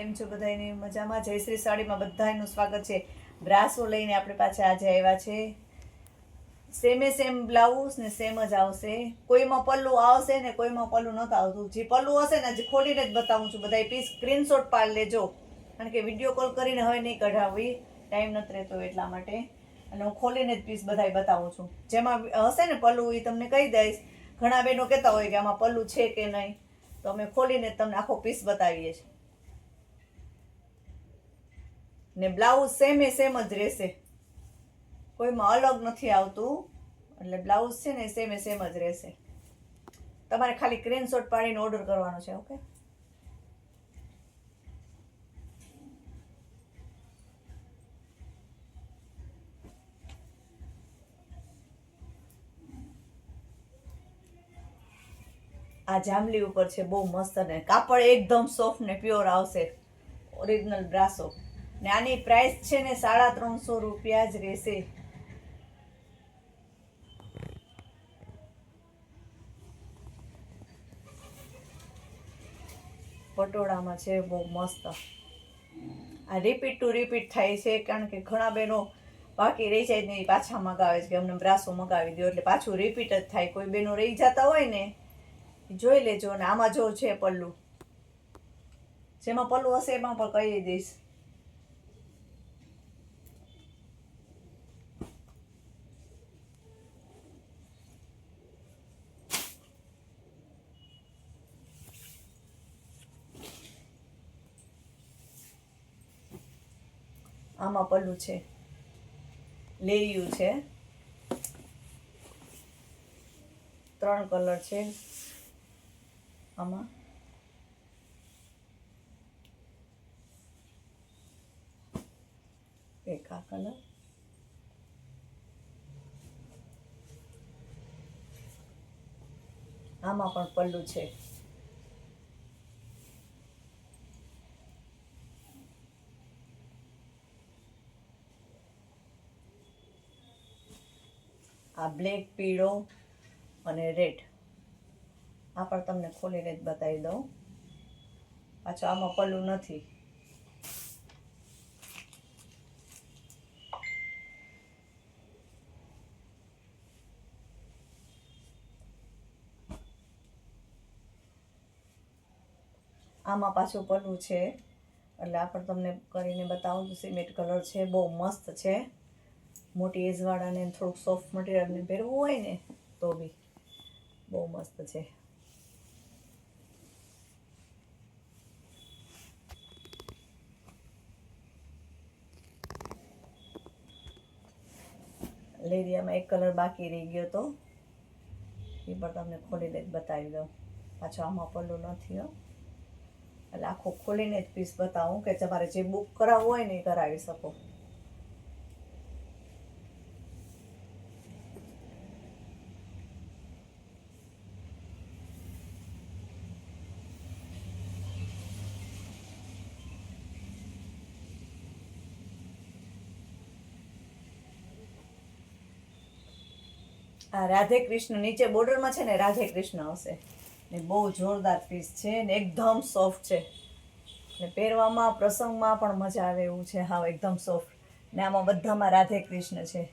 કેમ છો બધાને મજામાં? જયશ્રી સાડીમાં બધાનું સ્વાગત છે. બ્રાસો લઈને આપણે પાછા આજે આવ્યા છે. સેમે સેમ બ્લાઉઝ ને સેમ જ આવશે. કોઈમાં પલ્લું આવશે ને કોઈમાં પલ્લું નથી આવતું. જે પલ્લું હશે ને જે ખોલીને જ બતાવું છું. બધા પીસ સ્ક્રીનશોટ પાડી લેજો. કારણ કે વીડિયો કોલ કરીને હવે નહીં કઢાવવી. ટાઈમ નથી રહેતો એટલા માટે. અને હું ખોલીને જ પીસ બધાય બતાવું છું. જેમાં હશે ને પલ્લું એ તમને કહી દઈશ. ઘણા બહેનો કહેતા હોય કે આમાં પલ્લું છે કે નહીં? તો અમે ખોલીને તમને આખો પીસ બતાવીએ છીએ. ને બ્લાઉઝ સેમે સેમ જ રહેશે. કોઈમાં અલગ નથી આવતું, એટલે બ્લાઉઝ છે ને સેમે સેમ જ રહેશે. તમારે ખાલી સ્ક્રીનશોટ પાડીને ઓર્ડર કરવાનો છે ઓકે આ જાંબલી ઉપર છે, બહુ મસ્ત અને કાપડ એકદમ સોફ્ટ ને પ્યોર આવશે. ઓરિજિનલ બ્રાસો. ને આની પ્રાઇસ છે ને સાડા ત્રણસો રૂપિયા જ રહેશે. પટોળામાં છે, બહુ મસ્ત. આ રિપીટ ટુ રિપીટ થાય છે, કારણ કે ઘણા બહેનો બાકી રહી જાય ને પાછા મગાવે છે, કે અમને બ્રાસો મગાવી દો, એટલે પાછું રિપીટ જ થાય. કોઈ બહેનો રહી જતા હોય ને જોઈ લેજો ને આમાં જો છે પલ્લું. જેમાં પલ્લું હશે એમાં પણ કહી દઈશ. આમાં પલ્લું છે. લેયું છે. ત્રણ કલર છે આમાં. એક આ કલર. આમાં પણ પલ્લું છે. આ બ્લેક, પીળો અને રેડ. આ પણ તમને ખોલીને જ બતાવી દઉં. પાછો આમાં પલ્લું નથી. આમાં પાછું પલ્લું છે. એટલે આ પણ તમને કરીને બતાવું સિમેન્ટ કલર છે. બહુ મસ્ત છે. મોટી એજવાળાને થોડુંક સોફ્ટ મટીરિયલને પહેરવું હોય ને, તો બી બહુ મસ્ત છે. લેરિયામાં એક કલર બાકી રહી ગયો તો, એ પણ તમને ખોલીને જ બતાવી દઉં. પાછો આમાં પલ્લું નથી, હો. એટલે આખો ખોલીને જ પીસ બતાવું કે તમારે જે બુક કરાવવું હોય ને એ કરાવી શકો. આ રાધે કૃષ્ણ નીચે બોર્ડરમાં છે ને, રાધે કૃષ્ણ આવશે ને બહુ જોરદાર પીસ છે ને, એકદમ સોફ્ટ છે. ને પહેરવામાં, પ્રસંગમાં પણ મજા આવે એવું છે. હા, એકદમ સોફ્ટ ને આમાં બધામાં રાધે કૃષ્ણ છે.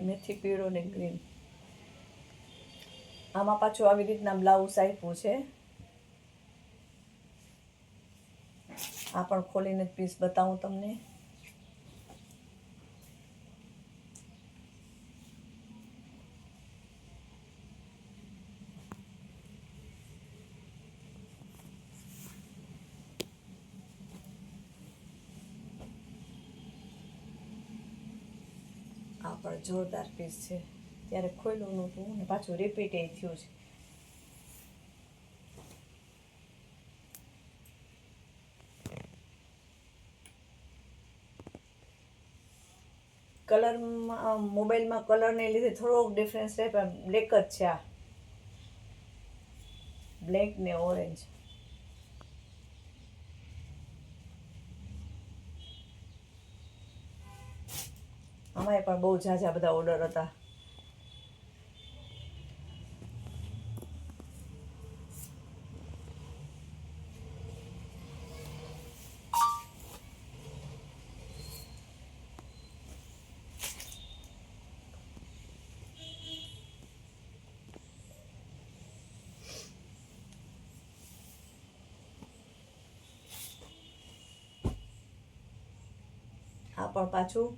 મેથી પીળો ને ગ્રીન આમાં પાછું આવી રીતના બ્લાઉઝ આપ્યું છે. આ પણ ખોલીને જ પીસ બતાવું તમને. આ પણ જોરદાર પીસ છે. ત્યારે ખોલ્યું નહોતું ને પાછું રિપીટ એ થયું છે. કલરમાં મોબાઈલમાં કલરને લીધે થોડોક ડિફરન્સ રહે, પણ બ્લેક જ છે આ. બ્લેક ને ઓરેન્જ અમારે પણ બહુ ઝાઝા બધા ઓર્ડર હતા. પણ પાછું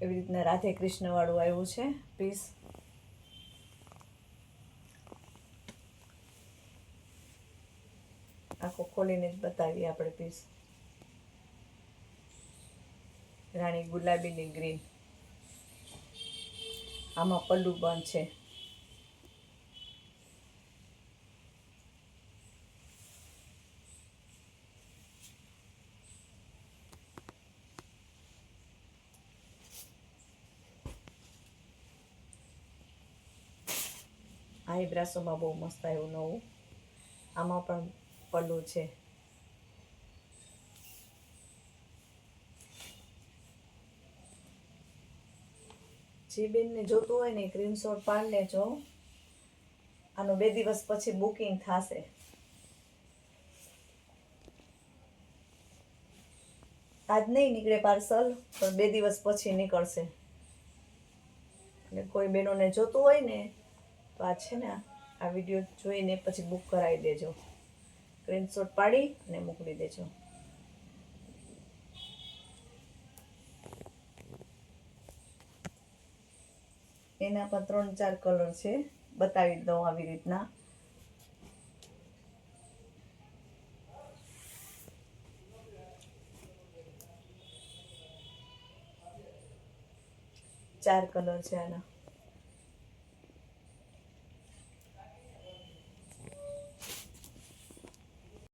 એવી રીતના રાધે કૃષ્ણવાળું આવ્યું છે પીસ આખો ખોલીને જ બતાવીએ આપણે પીસ રાણી ગુલાબીની ગ્રીન આમાં પલ્લુ પણ છે. આ બહુ મસ્ત આવ્યું નવું. આમાં પણ પલ્લું છે. જે બેનને જોતું હોય ને સ્ક્રીનશોટ પાડી લેજો. આનું બે દિવસ પછી બુકિંગ થશે. આજ નહીં નીકળે પાર્સલ પણ બે દિવસ પછી નીકળશે. એટલે કોઈ બહેનોને જોતું હોય ને તો આ છે ને, આ વીડિયો જોઈને પછી બુક કરાવી દેજો. સ્ક્રીનશોટ પાડી અને મોકલી દેજો. એના પણ ત્રણ ચાર કલર છે, બતાવી દઉં આવી રીતના. ચાર કલર છે આના.